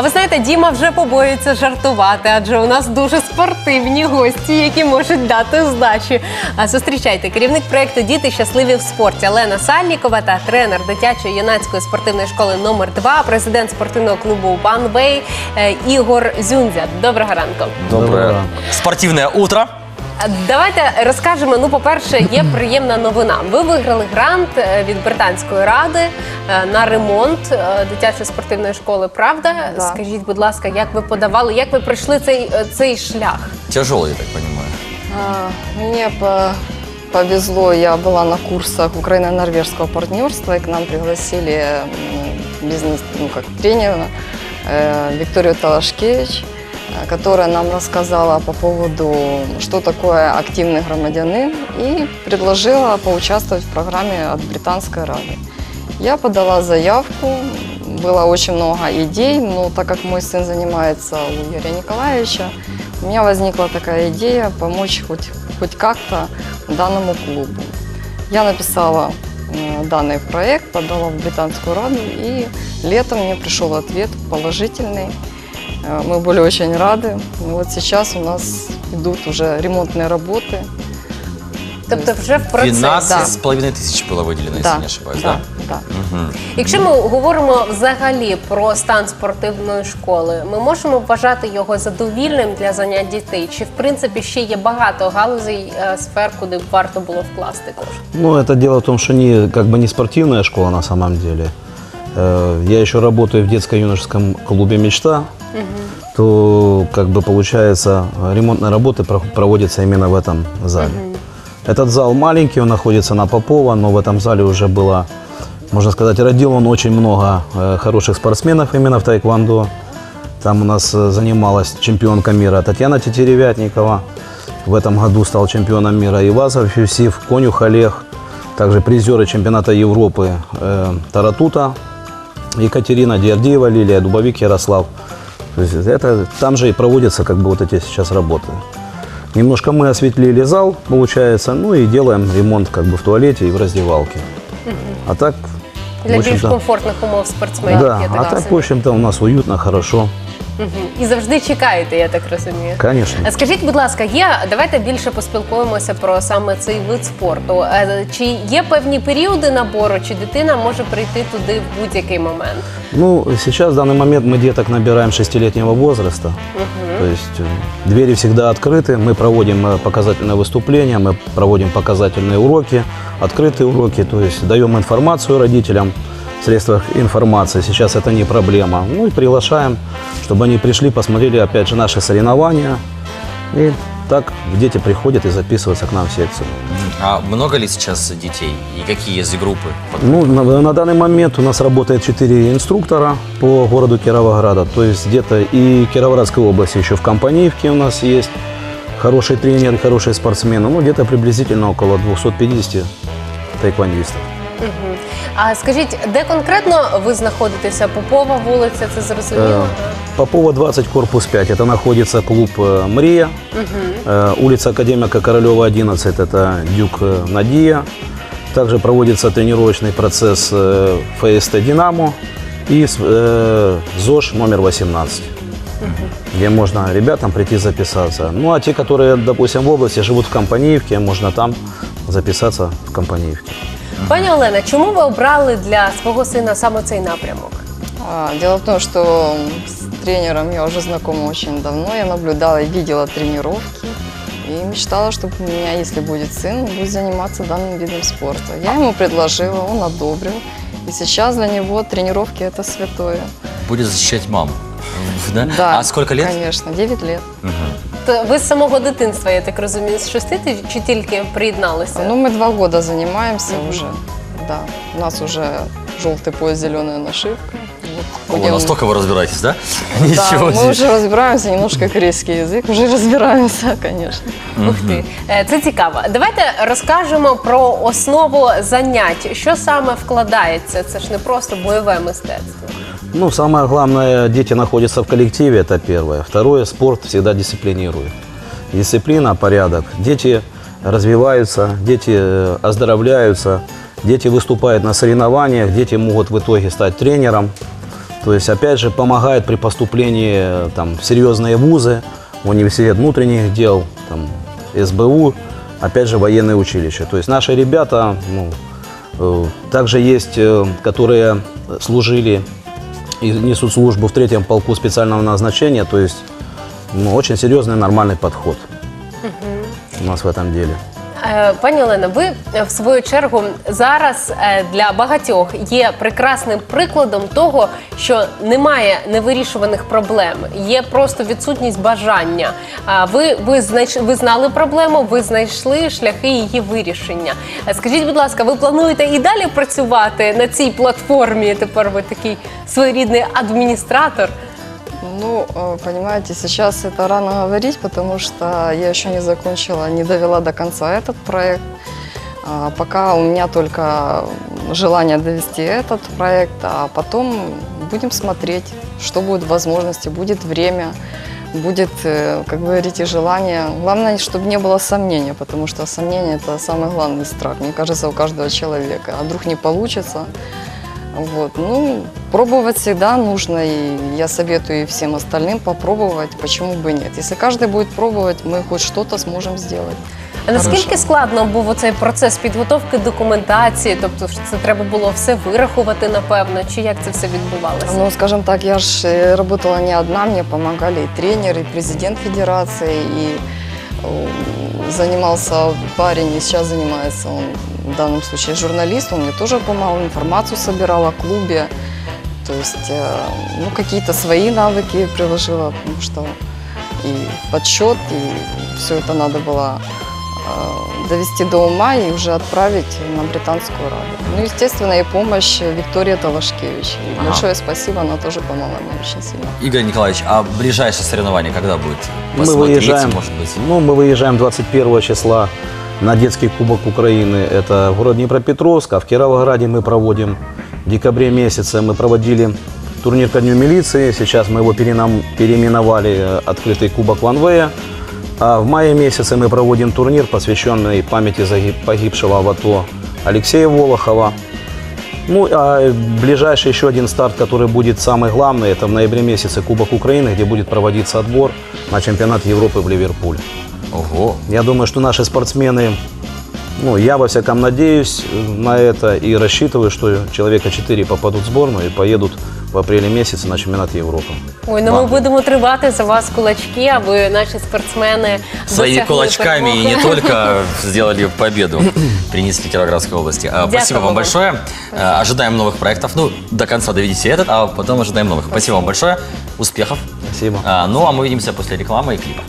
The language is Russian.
А ви знаєте, Діма вже побоюється жартувати, адже у нас дуже спортивні гості, які можуть дати здачі. А зустрічайте керівник проєкту Діти щасливі в спорті Лена Сальнікова та тренер дитячої юнацької спортивної школи номер 2 президент спортивного клубу Банвей Ігор Зюнзя. Доброго ранку. Доброго. Доброе. спортивное утро. А Давайте розкажемо. Ну, по-перше, є приємна новина. Ви виграли грант е, від британської ради е, на ремонт е, дитячої спортивної школи. Правда? Да. Скажіть, будь ласка, як ви подавали, як ви пройшли цей, е, цей шлях? Тяжелый, я так понимаю. А, Мне по- повезло, я была на курсах Украино-норвежского партнерства, и к нам пригласили м, бизнес, ну как тренера э, Викторию Талашкевич, э, Которая нам рассказала по поводу, что такое активный громадянин, и предложила поучаствовать в программе от Британской Рады. Я подала заявку, было очень много идей, но так как мой сын занимается у Юрия Николаевича, у меня возникла такая идея помочь хоть, хоть как-то данному клубу. Я написала э, данный проект, подала в Британскую Раду, и летом мне пришел ответ положительный. Э, Мы были очень рады. И вот сейчас у нас идут уже ремонтные работы. Тобто, вже в процесі. 12 с половиной тысяч было выделено, если не ошибаюсь, да? да. Мгм. Якщо ми говоримо взагалі про стан спортивної школи, ми можемо вважати його задовільним для занять дітей? Чи в принципі ще є багато галузей е, сфер, куди б варто було вкласти кошти? Ну, это дело в том, что не, как бы не спортивная школа на самом деле. Э, Я еще работаю в детско-юношеском клубе «Мечта», то, как бы, получается, ремонтные работы про- проводятся именно в этом зале. Этот зал маленький, он находится на Попова, но в этом зале уже было, можно сказать, родил он очень много э, хороших спортсменов именно в тайквандо. Там у нас э, занималась чемпионка мира Татьяна Тетеревятникова. В этом году стал чемпионом мира Ивазов Юсиф, Конюх Олег. Также призеры чемпионата Европы э, Таратута, Екатерина Диардеева, Лилия Дубовик, Ярослав. То есть это, там же и проводятся как бы вот эти сейчас работы. Немножко мы осветлили зал, получается, ну и делаем ремонт как бы в туалете и в раздевалке. А так, Для в більш общем-то, комфортних умов спортсменів, да, я а так так, в розумію. общем-то, у нас уютно, хорошо, Мгм. І завжди чекаєте, я так розумію. конечно. А Скажіть, будь ласка, є давайте більше поспілкуємося про саме цей вид спорту. Е, Чи є певні періоди набору, чи дитина може прийти туди в будь-який момент? Ну, сейчас в данный момент мы деток набираем шестилетнего возраста. То есть э, двери всегда открыты, мы проводим э, показательные выступления, мы проводим показательные уроки, открытые уроки, то есть даем информацию родителям в средствах информации. Сейчас это не проблема. Ну и приглашаем, чтобы они пришли, посмотрели опять же наши соревнования. И так дети приходят и записываются к нам в секцию. А много ли сейчас детей? И какие есть группы? Ну, на, на данный момент у нас работает 4 инструктора по городу Кировограда. То есть где-то и Кировоградской области еще в Компаниевке у нас есть хороший тренер, хорошие спортсмены. Ну, где-то приблизительно около 250 тайквандистов. Мгм. А скажіть, де конкретно ви знаходитеся? Попова вулиця, це зрозуміло? Попова 20, корпус 5. Это находится клуб «Мрия». Э, Улица Академика Королева, 11. Это Дюк Надия. Также проводится тренировочный процесс э, ФСТ «Динамо» и э, ЗОЖ номер 18. Где можно ребятам прийти записаться. Ну, а те, которые, допустим, в области живут в Компаниевке, можно там записаться в Компаниевке. Пані Олена, чому ви обрали для свого сина саме цей напрямок? А, Дело в том, что с тренером я уже знакома очень давно. Я наблюдала и видела тренировки. И мечтала, чтобы у меня, если будет сын, он будет заниматься данным видом спорта. Я ему предложила, он одобрил. И сейчас для него тренировки – это святое. Будет защищать маму. Да? Да, А сколько лет? Конечно, 9 лет. Мгм. То ви з самого дитинства, я так розумію, з шести ти- чи тільки приєдналися? Ну, мы два года занимаемся уже. Да, у нас уже желтый пояс, зеленая нашивка. Вот О, будем- настолько вы разбираетесь, да? Да, Ничего мы себе. уже разбираемся, немножко корейский язык, уже разбираемся, конечно. Ух ти, Е, це цікаво. Давайте розкажемо про основу занять. Що саме вкладається? Це ж не просто бойове мистецтво. Ну, самое главное, дети находятся в коллективе, это первое. Второе, спорт всегда дисциплинирует. Дисциплина, порядок. Дети развиваются, дети э, оздоровляются, дети выступают на соревнованиях, дети могут в итоге стать тренером. То есть, опять же, помогает при поступлении э, там, в серьезные вузы, в университет внутренних дел, там, СБУ, опять же, военное училище. То есть наши ребята, ну, э, также есть, э, которые служили и несут службу в третьем полку специального назначения, то есть ну, очень серьезный нормальный подход у нас в этом деле. Е, Пані Олено, ви е, в свою чергу зараз е, для багатьох є прекрасним прикладом того, що немає невирішуваних проблем, є просто відсутність бажання. Ви, ви, знайш, ви знали проблему, ви знайшли шляхи її вирішення. Скажіть, будь ласка, ви плануєте і далі працювати на цій платформі? Тепер ви такий своєрідний адміністратор. Ну, э, понимаете, сейчас это рано говорить, потому что я еще не закончила, не довела до конца этот проект. А, Пока у меня только желание довести этот проект, а потом будем смотреть, что будет возможности, будет время, будет, э, как говорите, желание. Главное, чтобы не было сомнения, потому что сомнение – это самый главный страх, мне кажется, у каждого человека. А вдруг не получится? Вот. Ну, пробовать всегда нужно, и я советую и всем остальным попробовать, почему бы и нет. Если каждый будет пробовать, мы хоть что-то сможем сделать. А наскільки Хорошо. складно був оцей процес підготовки документації? Тобто ж це треба було все вирахувати, напевно, чи як це все відбувалося? Ну, скажем так, я же э, работала не одна, мне помогали и тренер, и президент федерации, и э, Занимался парень, и сейчас занимается он в данном случае журналист, он мне тоже помогал, информацию собирал о клубе, то есть, э, ну, какие-то свои навыки приложила, потому что и подсчет, и все это надо было довести до ума и уже отправить на британскую раду. Ну, естественно, и помощь Виктории Талашкевич. Ага. большое спасибо, она тоже помогла мне очень сильно. Игорь Николаевич, а ближайшее соревнование когда будет? Мы Посмотреть, выезжаем, может быть. ну, мы выезжаем 21 числа на детский кубок Украины. Это город Днепропетровск, а в Кировограде мы проводим в декабре месяце мы проводили турнир ко дню милиции. Сейчас мы его переименовали э, «Открытый кубок Ванвея». А в мае месяце мы проводим турнир, посвященный памяти погибшего в АТО Алексея Волохова. Ну, а ближайший еще один старт, который будет самый главный, это в ноябре месяце Кубок Украины, где будет проводиться отбор на чемпионат Европы в Ливерпуль. Ого. Я думаю, что наши спортсмены, ну, я во всяком надеюсь на это и рассчитываю, что человека 4 попадут в сборную и поедут в апреле месяце на чемпионат Европы. Ой, ну ми будемо тривати за вас кулачки, аби наші спортсмени Своими досягли кулачками и перемоги. не только сделали победу, принесли Кировоградской области. А, Спасибо вам вам. большое. А, Ожидаем новых проектов. Ну, до конца доведите этот, а потом ожидаем новых. Спасибо вам большое. Успехов. Спасибо. А, Ну, а мы увидимся после рекламы и клипа.